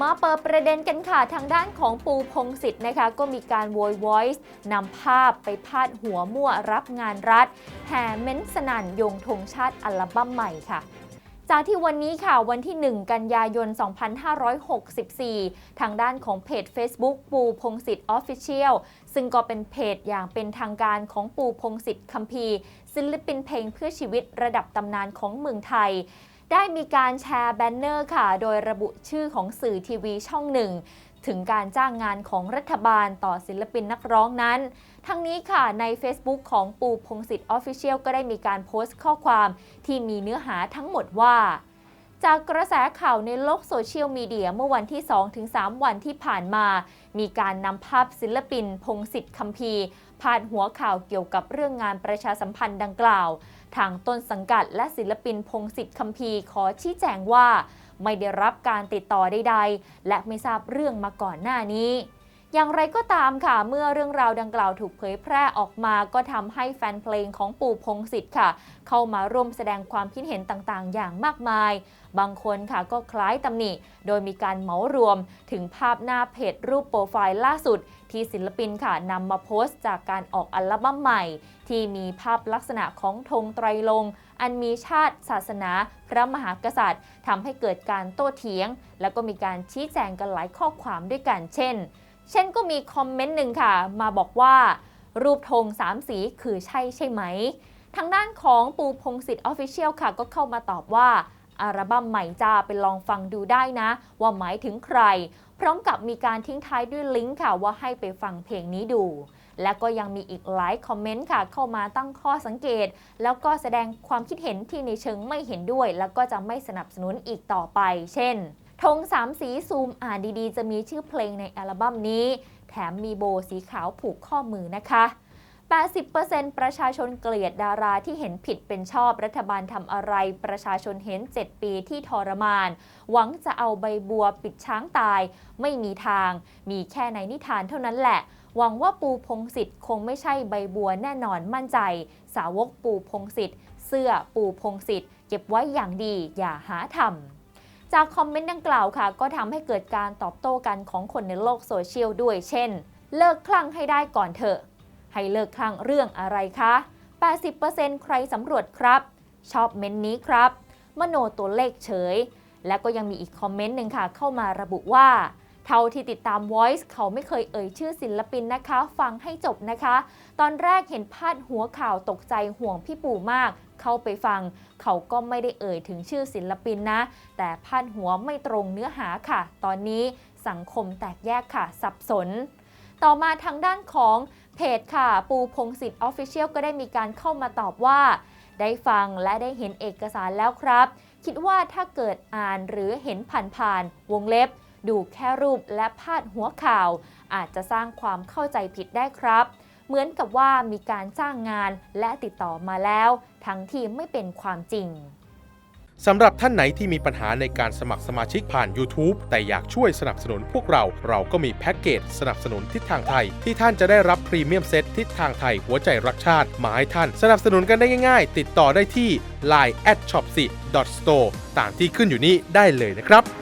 มาเปิดประเด็นกันค่ะทางด้านของปูพงศิษฐ์นะคะ ก็มีการโวย voice นำภาพไปพาดหัวมั่วรับงานรัฐ แห่เม้นสนั่นยงธงชาติอัลบั้มใหม่ค่ะจากที่วันนี้ค่ะวันที่ 1 กันยายน 2564 ทางด้านของเพจ Facebook ปูพงศิษฐ์ Official ซึ่งก็เป็นเพจอย่างเป็นทางการของปูพงศิษฐ์คัมภีร์ศิลปินเพลงเพื่อชีวิตระดับตำนานของเมืองไทย ได้มีการแชร์แบนเนอร์ค่ะ โดยระบุชื่อของสื่อทีวีช่องหนึ่งถึงการจ้างงานของรัฐบาลต่อศิลปินนักร้องนั้น ทั้งนี้ค่ะใน Facebook ของปูพงศิษฐ์ออฟฟิเชียลก็ได้มีการโพสต์ข้อความที่มีเนื้อหาทั้งหมดว่า จากกระแสข่าวในโลกโซเชียลมีเดียเมื่อวันที่ 2-3 วันที่ผ่านมา มีการนำภาพศิลปิน พงศิษฐ์คัมภีร์พาดหัวข่าวเกี่ยวกับเรื่องงานประชาสัมพันธ์ดังกล่าว ทางต้นสังกัดและศิลปินพงศิษฐ์คัมภีร์ขอชี้แจงว่า ไม่ได้รับการติดต่อใดๆ และไม่ทราบเรื่องมาก่อนหน้านี้ อย่างไรก็ตามค่ะ เมื่อเรื่องราวดังกล่าวถูกเผยแพร่ออกมาก็ทำให้แฟนเพลงของปู่พงศิษฐ์ค่ะ เข้ามาร่วมแสดงความคิดเห็นต่างๆ อย่างมากมาย บางคนค่ะก็คล้ายตำหนิ โดยมีการเหมารวมถึงภาพหน้าเพจรูปโปรไฟล์ล่าสุด ที่ศิลปินค่ะนำมาโพสต์จากการออกอัลบั้มใหม่ ที่มีภาพลักษณะของธงไตรลง อันมีชาติศาสนา พระมหากษัตริย์ทำให้เกิดการโต้เถียง แล้วก็มีการชี้แจงกันหลายข้อความด้วยกันเช่น เช่นก็มีคอมเมนต์หนึ่งค่ะ มาบอกว่ารูปธงสามสีคือใช่ใช่ไหม ทางด้านของปูพงศิษฐ์ออฟฟิเชียลค่ะ ก็เข้ามาตอบว่าอัลบั้มใหม่จ้าไปลองฟังดูได้นะ ว่าหมายถึงใคร พร้อมกับมีการทิ้งท้ายด้วยลิงก์ค่ะว่าให้ไปฟังเพลงนี้ดู และก็ยังมีอีกหลายคอมเมนต์ค่ะ เข้ามาตั้งข้อสังเกต แล้วก็แสดงความคิดเห็นที่ในเชิงไม่เห็นด้วย แล้วก็จะไม่สนับสนุนอีกต่อไป เช่น ธงสามสีซูมอ่านดีๆ จะมีชื่อเพลงในอัลบั้มนี้ แถมมีโบสีขาวผูกข้อมือนะคะ 80%ประชาชนเกลียดดาราที่เห็นผิดเป็นชอบรัฐบาลทำอะไร ประชาชนเห็น 7 ปีที่ทรมาน หวังจะเอาใบบัวปิดช้างตาย ไม่มีทาง มีแค่ในนิทานเท่านั้นแหละ หวังว่าปูพงศิษฐ์คงไม่ใช่ใบบัวแน่นอนมั่นใจ สาวกปูพงศิษฐ์เสื้อปูพงศิษฐ์เก็บไว้อย่างดีอย่าหาทำ จากคอมเมนต์ดังกล่าวค่ะ ก็ทำให้เกิดการตอบโต้กันของคนในโลกโซเชียลด้วย เช่น เลิกคลั่งให้ได้ก่อนเถอะ ให้เลิกคลั่งเรื่องอะไรคะ 80%ใครสำรวจครับ ชอบเม้นต์นี้ครับ มโนตัวเลขเฉย และก็ยังมีอีกคอมเมนต์หนึ่งค่ะเข้ามาระบุว่า เท่าที่ติดตาม Voice เขาไม่เคยเอ่ยชื่อศิลปินนะคะ ฟังให้จบนะคะ ตอนแรกเห็นพาดหัวข่าวตกใจห่วงพี่ปู่มาก เข้าไปฟัง เขาก็ไม่ได้เอ่ยถึงชื่อศิลปินนะ แต่พาดหัวไม่ตรงเนื้อหาค่ะ ตอนนี้สังคมแตกแยกค่ะ สับสน ต่อมาทางด้านของเพจค่ะ ปูพงศิษฐ์ออฟฟิเชียลก็ได้มีการเข้ามาตอบว่า ได้ฟังและได้เห็นเอกสารแล้วครับ คิดว่าถ้าเกิดอ่านหรือเห็นผ่านๆวงเล็บ ดูแค่รูปและพาดหัวข่าว อาจจะสร้างความเข้าใจผิดได้ครับ เหมือนกับว่ามีการจ้างงานและติดต่อมาแล้ว ทั้งที่ไม่เป็นความจริงสำหรับท่านไหนที่มีปัญหาในการสมัครสมาชิกผ่าน YouTube แต่อยากช่วยสนับสนุนพวกเรา เราก็มีแพ็กเกจสนับสนุนทิศทางไทย ที่ท่านจะได้รับพรีเมียมเซตทิศทางไทยหัวใจรักชาติมาให้ท่าน สนับสนุนกันได้ง่ายๆ ติดต่อได้ที่ line at shop 4 store ตามที่ขึ้นอยู่นี้ได้เลยนะครับ